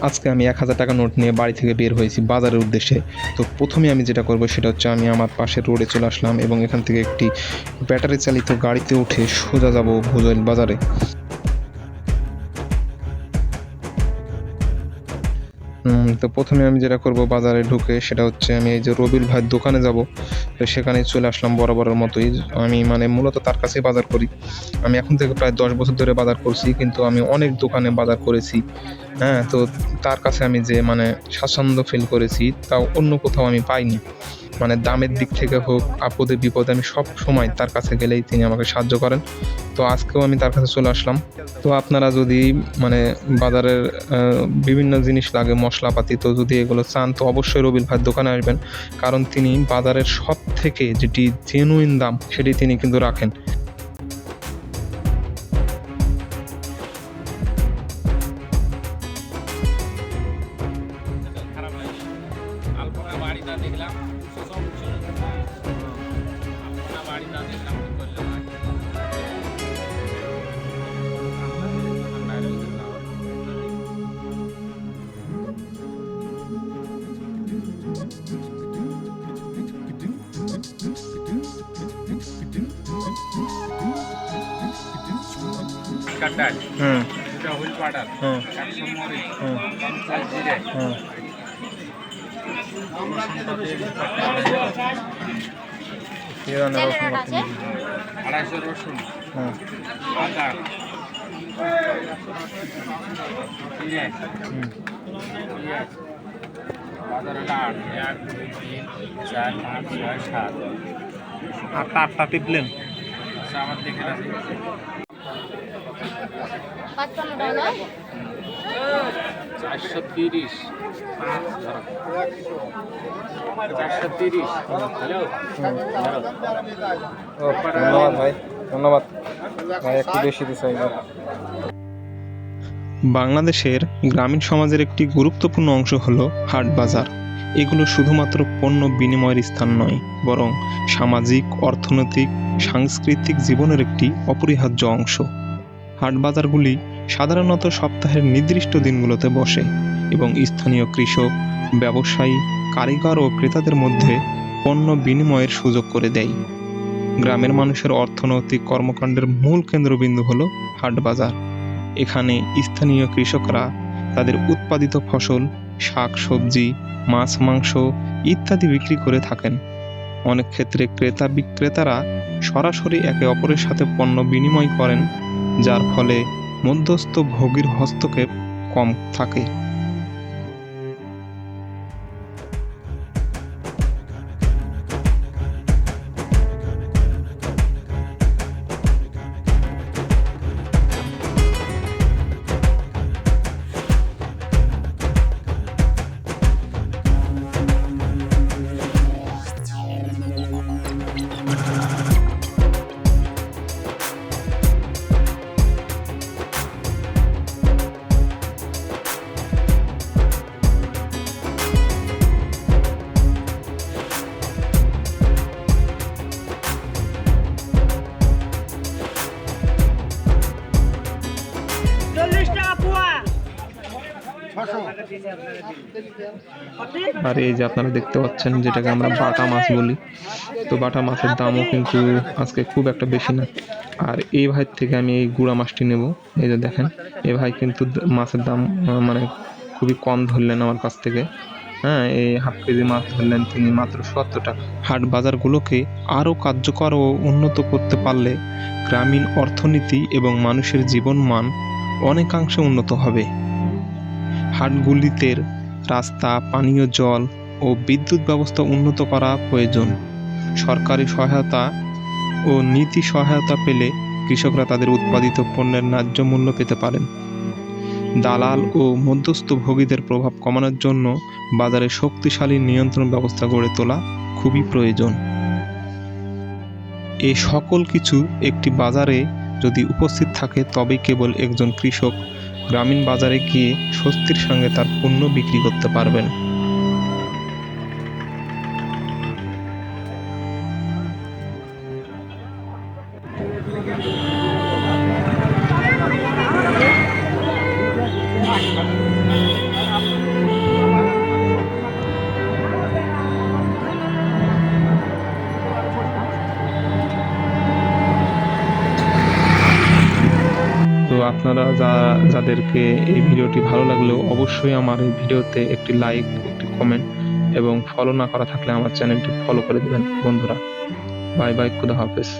আজকে আমি এক হাজার টাকা নোট নিয়ে বাড়ি থেকে বের হয়েছি বাজারের উদ্দেশ্যে। তো প্রথমে আমি যেটা করব সেটা হচ্ছে আমি আমার পাশের রোডে চলে আসলাম এবং এখান থেকে একটি ব্যাটারি চালিত গাড়িতে উঠে সোজা যাব ভোজল বাজারে তো প্রথমে আমি যেটা করব, বাজারে ঢুকে সেটা হচ্ছে আমি এই যে রবিল ভাইয়ের দোকানে যাব। তো সেখানে চলে আসলাম বরাবরের মতোই। আমি মানে মূলত তার কাছেই বাজার করি। আমি এখন থেকে প্রায় দশ বছর ধরে বাজার করছি, কিন্তু আমি অনেক দোকানে বাজার করেছি। হ্যাঁ তো তার কাছে আমি যে মানে স্বাচ্ছন্দ্য ফিল করেছি, তাও অন্য কোথাও আমি পাইনি। মানে দামের দিক থেকে হোক আপদে বিপদে আমি সব সময় তার কাছে গেলেই তিনি আমাকে সাহায্য করেন। তো আজকেও আমি তার কাছে চলে আসলাম। তো আপনারা যদি মানে বাজারের বিভিন্ন জিনিস লাগে, মশলাপাতি, তো যদি এগুলো চান, তো অবশ্যই রবিল ভাইয়ের দোকানে আসবেন। কারণ তিনি বাজারের সব থেকে যেটি জেনুইন দাম, সেটি তিনি কিন্তু রাখেন। দেখলাম। কাটার হুম। দুটা হুইল পাটার হুম একশো মরিচ হুম। পঞ্চাশ জিরে হুম। আড়াইশো রসুন আদা আটটা আটটা টিপলেন? আচ্ছা চারশো তিরিশ। চারশো তিরিশ। হ্যালো? ধন্যবাদ ভাই ধন্যবাদ। ভাই একটু বেশি দিছে বাংলাদেশের গ্রামীণ সমাজের একটি গুরুত্বপূর্ণ অংশ হলো হাট বাজার। এগুলো শুধুমাত্র পণ্য বিনিময়ের স্থান নয়, বরং সামাজিক, অর্থনৈতিক, সাংস্কৃতিক জীবনের একটি অপরিহার্য অংশ। হাট বাজারগুলি সাধারণত সপ্তাহের নির্দিষ্ট দিনগুলোতে বসে, এবং স্থানীয় কৃষক, ব্যবসায়ী, কারিগর ও ক্রেতাদের মধ্যে পণ্য বিনিময়ের সুযোগ করে দেয়। গ্রামের মানুষের অর্থনৈতিক কর্মকাণ্ডের মূল কেন্দ্রবিন্দু হল হাট বাজার। এখানে স্থানীয় কৃষকরা তাদের উৎপাদিত ফসল, শাক, সবজি, মাছ, মাংস ইত্যাদি বিক্রি করে থাকেন। অনেক ক্ষেত্রে ক্রেতা বিক্রেতারা সরাসরি একে অপরের সাথে পণ্য বিনিময় করেন, যার ফলে মধ্যস্থ ভোগীর হস্তক্ষেপ কম থাকে। আর এই যে আপনারা দেখতে পাচ্ছেন যেটাকে আমরা বাটা মাছ বলি। তো বাটা মাছের দামও কিন্তু আজকে খুব একটা বেশি না। আর এই ভাইয়ের থেকে আমি এই গুড়া মাছটি নেব। এই যে দেখেন এই ভাই কিন্তু মাছের দাম মানে খুবই কম ধরলেন আমার কাছ থেকে। হ্যাঁ এই হাফ কেজি মাছ ধরলেন তিনি মাত্র সত্তর টাকা। হাট বাজারগুলোকে আরও কার্যকর ও উন্নত করতে পারলে গ্রামীণ অর্থনীতি এবং মানুষের জীবনমান অনেকাংশে উন্নত হবে। হাটগুলিতে রাস্তা, পানীয় জল ও বিদ্যুৎ ব্যবস্থা উন্নত করা প্রয়োজন। সরকারি সহায়তা ও নীতি সহায়তা পেলে কৃষকরা তাদের উৎপাদিত পণ্যের ন্যায্য মূল্য পেতে পারেন। দালাল ও মধ্যস্থ ভোগীদের প্রভাব কমানোর জন্য বাজারে শক্তিশালী নিয়ন্ত্রণ ব্যবস্থা গড়ে তোলা খুবই প্রয়োজন। এই সকল কিছু একটি বাজারে যদি উপস্থিত থাকে, তবেই কেবল একজন কৃষক গ্রামীণ বাজারে গিয়ে স্বস্তির সঙ্গে তার পণ্য বিক্রি করতে পারবেন। আপনারা যা, যাদেরকে এই ভিডিওটি ভালো লাগলেও অবশ্যই আমার এই ভিডিওতে একটি লাইক একটি কমেন্ট এবং ফলো না করা থাকলে আমার চ্যানেলটি ফলো করে দেবেন। বন্ধুরা বাই বাই খুদা হাফেজ।